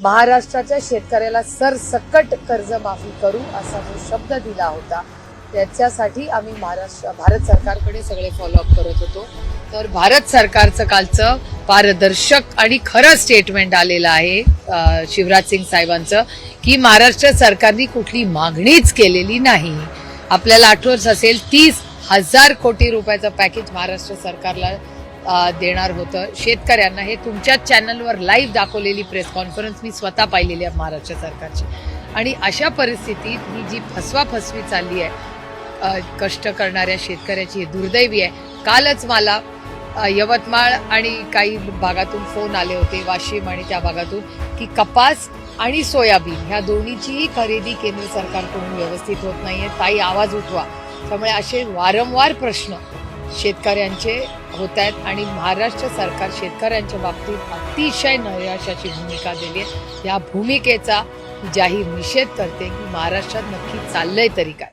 महाराष्ट्राच्या शेतकऱ्याला सरसकट कर्जमाफी करू असा जो शब्द दिला होता त्याच्यासाठी आम्ही महाराष्ट्र भारत सरकारकडे सगळे फॉलोअप करत होतो. तर भारत सरकारचं कालचं पारदर्शक आणि खरं स्टेटमेंट आलेलं आहे शिवराज सिंग साहेबांचं की महाराष्ट्र सरकारने कुठली मागणीच केलेली नाही. आपल्याला आठवत असेल तीस हजार कोटी रुपयाचं पॅकेज महाराष्ट्र सरकारला देणार होतं. शेतकऱ्यांना हे तुमच्याच चॅनलवर लाईव्ह दाखवलेली प्रेस कॉन्फरन्स मी स्वतः पाहिलेली आहे महाराष्ट्र सरकारची. आणि अशा परिस्थितीत ही जी फसवाफसवी चालली आहे कष्ट करणाऱ्या शेतकऱ्याची दुर्दैवी आहे. कालच मला यवतमाळ आणि काही भागातून फोन आले होते वाशिम आणि त्या भागातून की कपास आणि सोयाबीन ह्या दोन्हीचीही खरेदी केंद्र सरकारकडून व्यवस्थित होत नाही आहे ताई आवाज उठवा. त्यामुळे असे वारंवार प्रश्न शेतकऱ्यांचे होत आहेत आणि महाराष्ट्र सरकार शेतकऱ्यांच्या बाबतीत अतिशय नैराश्याची भूमिका दिली आहे. या भूमिकेचा जाहीर निषेध करते की महाराष्ट्रात नक्की चाललंय तरी काय.